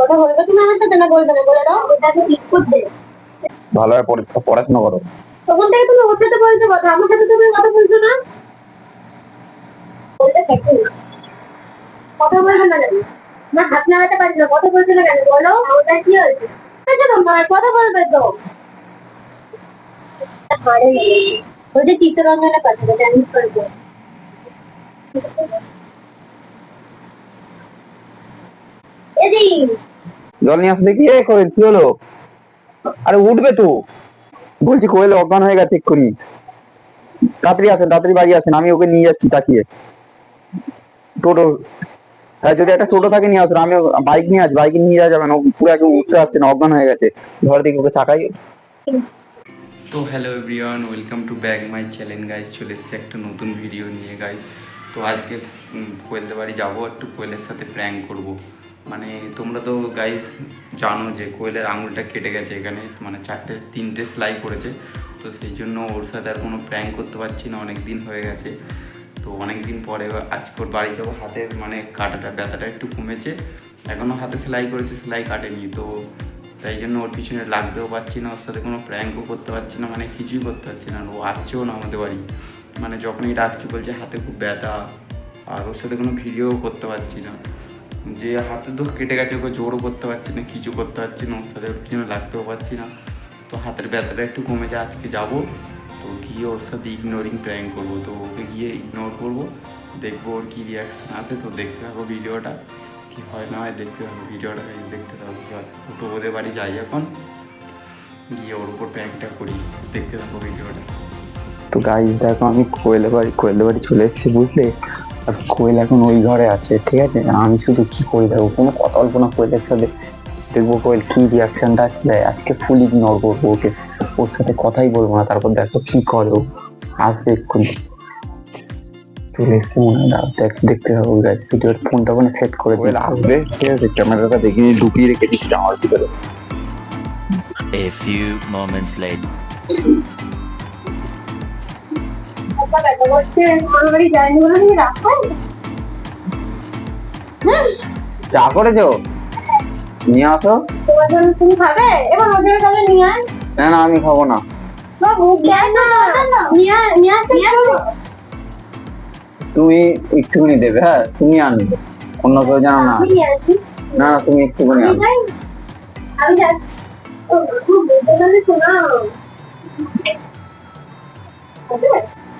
কথা বলবে তুমি আমার সাথে না বলবে না বলে দাও ওটাকে ঠিক করতে। ভালোভাবে পড়াশোনা করো। তখন থেকে তুমি ওর সাথে বলছো কথা আমার সাথে তুমি কথা বলছো না। বলতে থাকি না। কথা বলবে না কেন? না হাত নাড়াতে পারি না কথা বলছো না কেন? বলো ওটা কি হয়েছে? কথা বলবে তো। না। বলছে চিত্তরঞ্জনে পাঠাবে জানিস করব। এদি জল নিয়ে আসতে কি করে কি হলো? আরে উঠবে তো। বলছি কোয়েল অজ্ঞান হয়ে গেছে এক্ষুনি। তাড়াতাড়ি আসেন, তাড়াতাড়ি বাড়ি আসেন, আমি ওকে নিয়ে যাচ্ছি তাকিয়ে। টোটো হ্যাঁ যদি একটা টোটো থাকে, নিয়ে আসুন আমি বাইক নিয়ে আসি, বাইকে নিয়ে যাওয়া যাবে না, ও পুরো একদম উঠতে পারছে না, অজ্ঞান হয়ে গেছে। ঘর থেকে ওকে চাকাই তো hello everyone welcome to back my channel guys চলে এসেছি একটা নতুন ভিডিও নিয়ে গাইজ তো আজকে কোয়েলদের বাড়ি যাব, একটু কোয়েলের সাথে প্র্যাঙ্ক করব। মানে তোমরা তো গাইজ জানো যে কোয়েলের আঙুলটা কেটে গেছে এখানে মানে চারটে, তিনটে সেলাই পড়েছে তো সেই জন্য ওর সাথে আর কোনো প্র্যাঙ্ক করতে পারছি না অনেক দিন হয়ে গেছে। তো অনেক দিন পরে আজকে ওর বাড়ি যাব হাতে মানে কাটাটা, ব্যথাটা একটু কমেছে। এখনও হাতে সেলাই করেছে, সেলাই কাটেনি। তো তাই জন্য ওর পিছনে লাগতেও পারছি না, ওর সাথে কোনো প্র্যাঙ্কও করতে পারছি না মানে কিছুই করতে পারছি না। ও আসছেও না আমাদের বাড়ি। মানে যখনই ডাকছি বলছে হাতে খুব ব্যথা, আর ওর সাথে কোনো ভিডিও করতে পারছি না। যে হাতে তো কেটে গেছে, ওকে জোরও করতে পারছি না, কিছু করতে পারছি না, ওর সাথে ওর পিছনে লাগতেও পারছি না। তো হাতের ব্যথাটা একটু কমে যায়, আজকে যাব। তো গিয়ে ওর সাথে ইগনোরিং প্র্যাঙ্ক করব। তো ওকে গিয়ে ইগনোর করব। দেখব ওর কী রিয়াকশান আছে। তো দেখতে থাকো ভিডিওটা। কি হয় না হয় দেখতে থাকো ভিডিওটা দেখতে থাকো কি হয়। তো ওদের বাড়ি যাই এখন। গিয়ে ওর উপর প্র্যাঙ্কটা করি। দেখতে থাকো ভিডিওটা। তো গাইজ দেখো আমি কোয়েলের বাড়ি কোয়েলের বাড়ি চলে এসেছি, বুঝলে? আর কোয়েল এখন ওই ঘরে আছে ঠিক আছে? আমি শুধু কি করে দেবো? কোনো কথা বলব না কোয়েলের সাথে দেখব কোয়েল কি রিয়াকশনটা দেয় আজকে ফুল ইগনোর করব ওকে। ওর সাথে কথাই বলব না তারপর দেখো কি করে ও। আসবে এক্ষুনি। চলে এসছে মনে হয় দেখ দেখতে থাকো গাইজ ভিডিওর ফোনটা ওখানে সেট করে কোয়েল আসবে? ঠিক আছে ক্যামেরাটা দেখে ঢুকিয়ে রেখে দিচ্ছি আমার ভিতরে। A few moments later. চা করেছ? নিয়ে আসো। তুমি খাবে এবার ওদের তাহলে নিয়ে আয় না না, আমি খাব না। তুমি একটুখানি দেবে হ্যাঁ? তুমি আনবে। অন্য কেউ জানো না না, তুমি একটুখানি আনবে। আমি যাচ্ছি।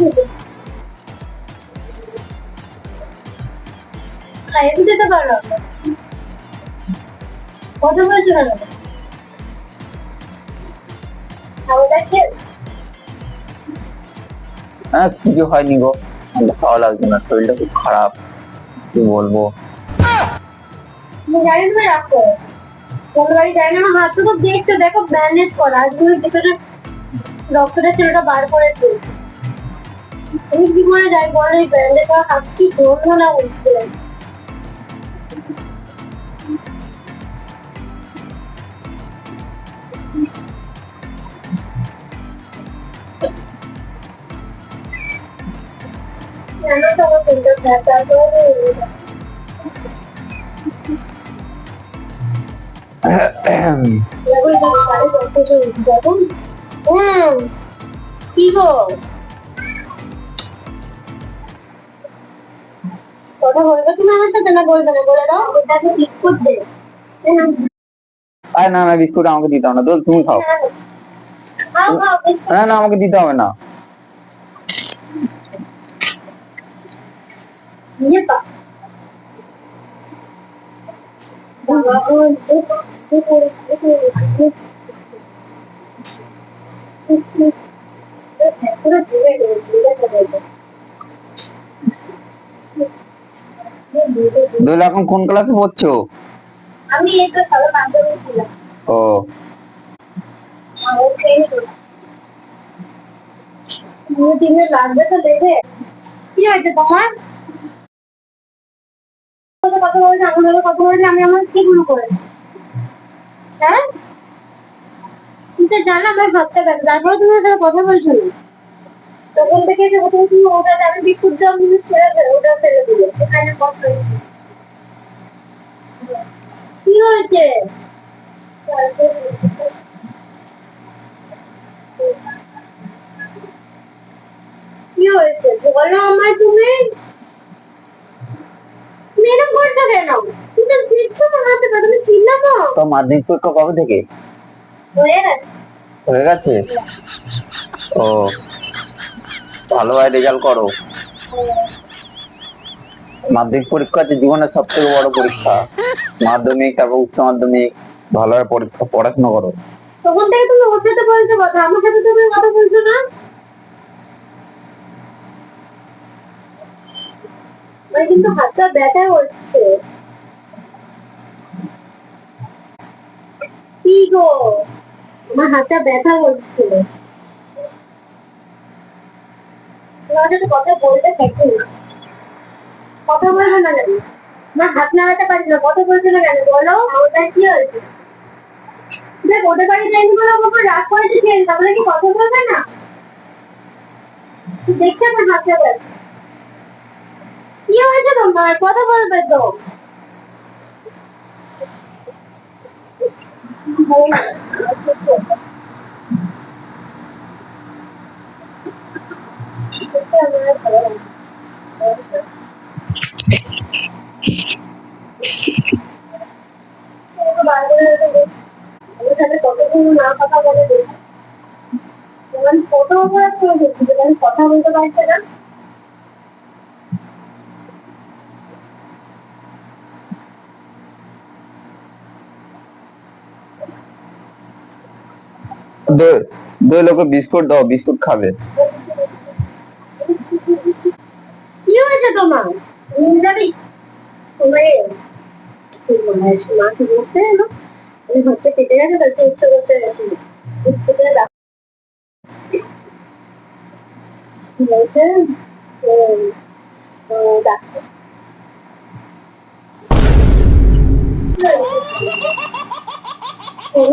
দিতে খাইয়ে দিতে তো পারো কত হ্যাঁ। কিছু হয়নি গো। ভালো লাগছে না, শরীরটা খুব খারাপ। কি বলব? গাড়ি তুমি রাখো। কোন বাড়ি যাই না হাত তো দেখছ দেখো ব্যান্ডেজ করা। আর তুমি ভিতরে ছেলেটা বার কি করে যাই বলো, এই হাত কি করব না বলছে? কেন তো আমার পেনটা ব্যথা করে কি না না করতে আরে না না, বিস্কুট আমাকে দিতে হবে না দোল তুমি খাও। না না, আমাকে দিতে হবে না নিয়ে পা দোল এখন কোন ক্লাসে পড়ছো? আমি এই তো ছিলাম ও। দিনে লাগবে তো। দেবে কি হয়েছে তোমার? সাথে কথা বলছি আমার সাথে কথা বলছি আমি আমার কি ভুল করে হ্যাঁ? আমার ভাবতে ব্যথা তারপরে তুমি কথা বলছো তখন থেকে যে তুমি ওটা আমি ছেড়ে দেবে ওটা ফেলে দিলে এখানে কথা কি হয়েছে? কি হয়েছে? বলো আমায় তুমি। করছ কেন তুমি তো দিচ্ছ না তুমি চিল্লামো তো মাধ্যমিক পরীক্ষা কবে থেকে? হয়ে গেছে। হয়ে গেছে? ও ভালোভাবে রেজাল্ট করো। মাধ্যমিক পরীক্ষা হচ্ছে জীবনের সব থেকে বড় পরীক্ষা। মাধ্যমিক তারপর উচ্চ মাধ্যমিক ভালোভাবে পরীক্ষা পড়াশোনা করো। তখন থেকে তুমি ওর সাথে বলছো কথা। আমার সাথে তুমি কথা বলছো না? আমার কিন্তু হাতটা ব্যথা কি গো? আমার হাতটা ব্যথা কথা বলতে না। কথা বলব না কেন? আমার হাত নাড়াতে পারি না, কথা বলছো না কেন? বলো ওটা কি হয়েছে? দেখ, ওদের বাড়ি যাইনি বলে আমার রাগ করেছে, ঠিক তাহলে কি কথা বলবে না? দেখছে আমার হাতটা ব্যথা। কি হয়েছে তোমার? কথা বলবে তো। না কথা বলে কথা বলতে পারছে না। দোল ওকে বিস্কুট দাও, বিস্কুট খাবে। কি হয়েছে তোমার? তুমি যাবি মাকে বসতে এলো হচ্ছে কেটে গেছে তাকে উচ্চ করতে উচ্চ করে বলছে? ডাক্তার। কেন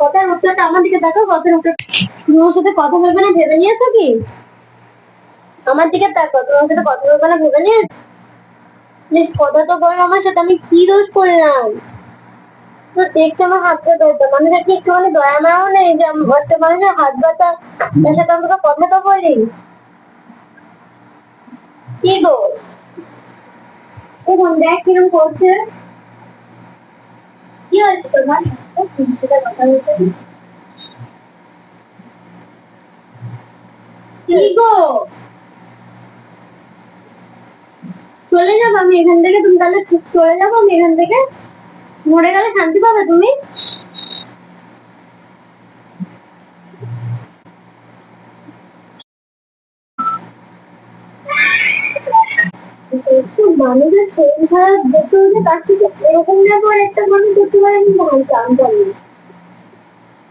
কথার উত্তরটা আমার দিকে দেখো, কথার উত্তর তুমি সাথে কথা বলবে না, ভেবে নিয়েছো কি? আমার দিকে দেখো তোমার সাথে কথা বলবে না, ভেবে নিয়ে প্লিজ কথা তো বলো আমার সাথে, আমি কি দোষ করলাম? দেখছ আমার হাতটা ব্যথা মানুষের কি দয়া মায়াও নেই যে একটা মানুষের হাত ব্যথা তার সাথে কথা তো বলি। কি গো? দেখ কিরম করছে। কি হয়েছে তোমার? চলে যাব আমি এখান থেকে, তুমি তাহলে চলে যাব আমি এখান থেকে। মরে গেলে শান্তি পাবে তুমি একটু মানুষের শরীর খারাপ, দেখতে হলে তার সাথে এরকম ব্যাপার একটা মানুষ পারে আমি ভালো জানতাম না।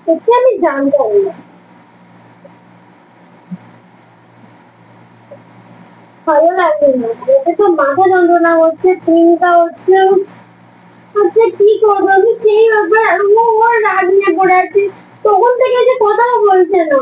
সত্যি আমি জানতাম না। ভালো না। এতে তো মাথা যন্ত্রণা হচ্ছে, চিন্তা হচ্ছে হচ্ছে কি করব? আমি সেই ব্যাপার ও ওর রাগ নিয়ে পড়ে আছে। তখন থেকে যে কোথাও বলছে না।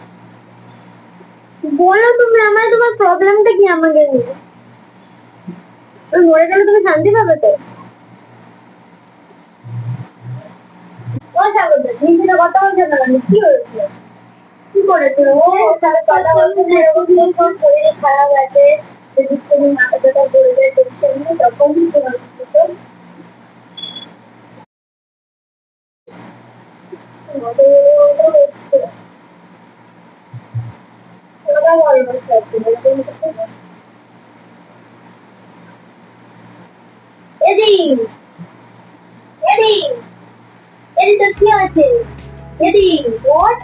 বলো তুমি আমার তোমার প্রবলেমটা কি আমাকে নিয়ে? মরে গেলে তুমি শান্তি পাবে তো? স্বাগত নিজেরা কথা বলছে কি হয়েছে? কি করেছিল ও তাহলে কথা বলছে এরকম খারাপ আছে যদি তুমি মাথা ব্যথা করে যায় টেনশন তখন কি তোমার? তোমাদের ওটা হচ্ছে। ওটা বলো না, সত্যি বলতে হচ্ছে না। এদি এদি এদি তো কি আছে এদি what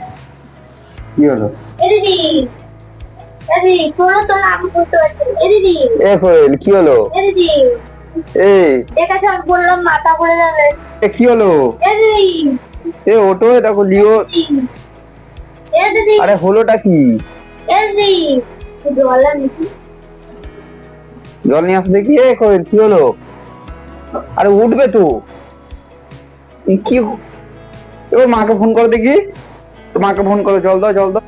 কি হলো এদিদি এদি তোরা তো আমি করতে পারছি না। এ কোয়েল কি হলো এদিদি এই দেখাচ্ছে আমি বললাম মাথা পড়ে যাবে এ কি হলো এদিদি এ ওটো দেখো লিও এদিদি আরে হলোটা কি জল নিয়ে আসবে কি এ কোয়েল কি হলো আরে উঠবে তো কি এবার মাকে ফোন করো দেখি মাকে ফোন করো জল দাও জল দাও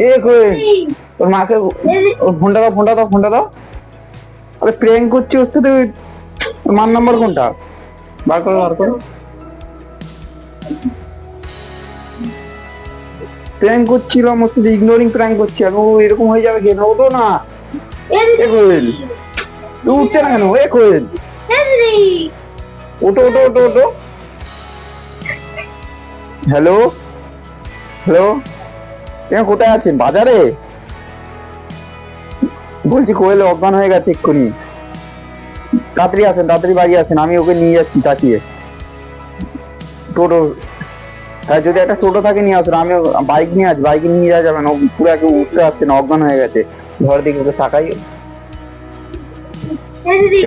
এ কোয়েল তোর মাকে ফোনটা দাও ফোনটা দাও ফোনটা দাও আরে প্রেম করছি ওর সাথে মার নাম্বার কোনটা বার করো বার করো প্র্যাঙ্ক করছিল আমার সাথে ইগনোরিং প্র্যাঙ্ক করছি আমি ও এরকম হয়ে যাবে কেন? ওটো না। এদিদি এ কোয়েল তুই উঠছে না কেন? এ কোয়েল। ওটো ওটো ওটো ওটো হ্যালো? হ্যালো? তুমি কোথায় আছেন? বাজারে? বলছি কোয়েল অজ্ঞান হয়ে গেছে এক্ষুনি। তাড়াতাড়ি আসেন তাড়াতাড়ি বাড়ি আসেন আমি ওকে নিয়ে যাচ্ছি তাকিয়ে। টোটো হ্যাঁ যদি একটা টোটো থাকে নিয়ে আসুন। আমি বাইক নিয়ে আছি বাইকে নিয়ে যাওয়া যাবে না। পুরো একে উঠতে পারছে না অজ্ঞান হয়ে গেছে। ঘর দিকে ওকে চাকাই এদিদি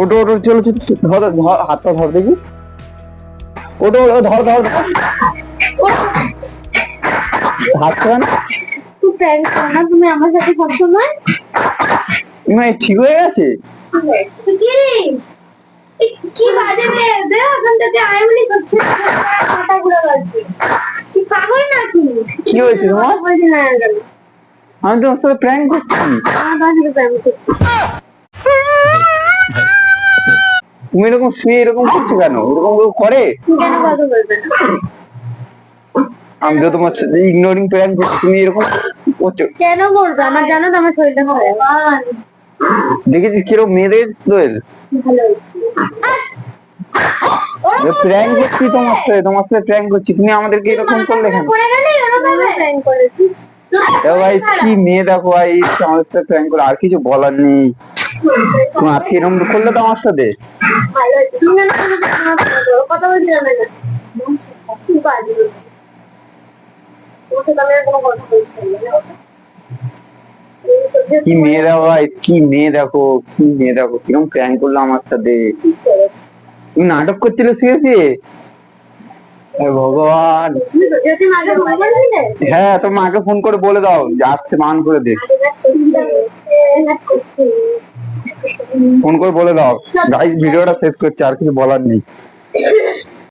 ওটো ওটো চলো ধর ধর হাতটা ধর দেখি। ওটো ওটো, ধর ধর হাতটা না? তুই প্র্যাঙ্ক করো না তুমি আমার সাথে সবসময় মানে ঠিক হয়ে গেছে। কি রে? কি বাজে মেয়ে? দে ওখান থেকে আয় বলি সত্যি মাথা ঘুরে গেছে। কি পাগল নাকি কি হয়েছে তোমার? আমি তোমার সাথে প্র্যাঙ্ক করছি। তুমি এরকম শুয়ে এরকম করছ কেন? এরকম কেউ করে? আমি তো তোমার সাথে ইগনোরিং প্র্যাঙ্ক করছি। তুমি এরকম করছ। কেন করবে আমার জানো তো আমার শরীরটা খারাপ দেখেছিস কীরকম মেয়েদের? দোয়েল প্র্যাঙ্ক করছি তোমার সাথে তোমার সাথে প্র্যাঙ্ক করছি। তুমি আমাদেরকে এরকম করলে কেন? ভাই কি মেয়ে দেখো ভাই আমাদের সাথে প্র্যাঙ্ক করে আর কিছু বলার নেই। তুমি আজকে এরকম করলে তো আমার সাথে? কথা বলছি না না কি বাজে তোমার সাথে আমি আর কোনো কথা বলছি না কি মেয়ে দেখো ভাই, কি মেয়ে দেখো, কি মেয়ে দেখো কীরকম প্র্যাঙ্ক করল আমার সাথে। তুমি নাটক করছিলে শিখেছি ভগবান ফোন করছিলে হ্যাঁ তোর মাকে ফোন করে বলে দাও, যে মান করে দে। ফোন করে বলে দাও। ভিডিওটা শেষ করছে, আর কিছু বলার নেই।